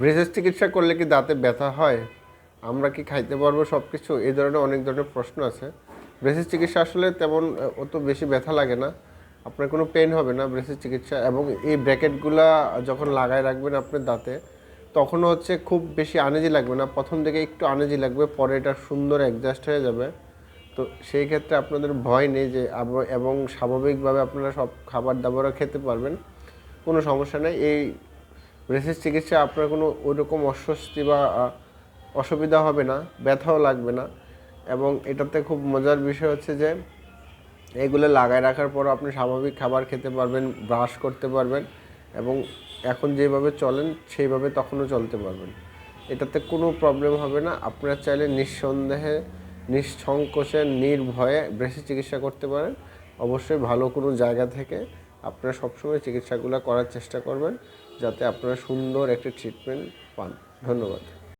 Braces চিকিৎসা করলে কি দাঁতে ব্যথা হয়? আমরা কি খাইতে পারব সব কিছু এই ধরনের অনেক ধরনের প্রশ্ন আছে। ব্রেসেস চিকিৎসা আসলে তেমন অত বেশি ব্যথা লাগে না। আপনার কোনো পেন হবে না ব্রেসেস চিকিৎসা। এবং এই ব্র্যাকেটগুলা যখন লাগায় রাখবেন আপনার দাঁতে তখনও হচ্ছে খুব বেশি আনেজি লাগবে না। প্রথম দিকে একটু আনেজি লাগবে, পরে এটা সুন্দর অ্যাডজাস্ট হয়ে যাবে। তো সেই ক্ষেত্রে আপনাদের ভয় নেই যে এবং স্বাভাবিকভাবে আপনারা সব খাবার দাবারও খেতে পারবেন। কোনো সমস্যা নেই। এই ব্রেসেস চিকিৎসা আপনার কোনো ওইরকম অস্বস্তি বা অসুবিধা হবে না, ব্যথাও লাগবে না। এবং এটাতে খুব মজার বিষয় হচ্ছে যে, এগুলো লাগায় রাখার পর আপনি স্বাভাবিক খাবার খেতে পারবেন, ব্রাশ করতে পারবেন এবং এখন যেভাবে চলেন, সেইভাবে তখনও চলতে পারবেন। এটাতে কোনো প্রবলেম হবে না। আপনারা চাইলে নিঃসন্দেহে, নিঃসংকোচে, নির্ভয়ে ব্রেসি চিকিৎসা করতে পারেন। অবশ্যই ভালো কোনো জায়গা থেকে আপনারা সবসময় চিকিৎসাগুলো করার চেষ্টা করবেন যাতে আপনারা সুন্দর একটা ট্রিটমেন্ট পান। ধন্যবাদ।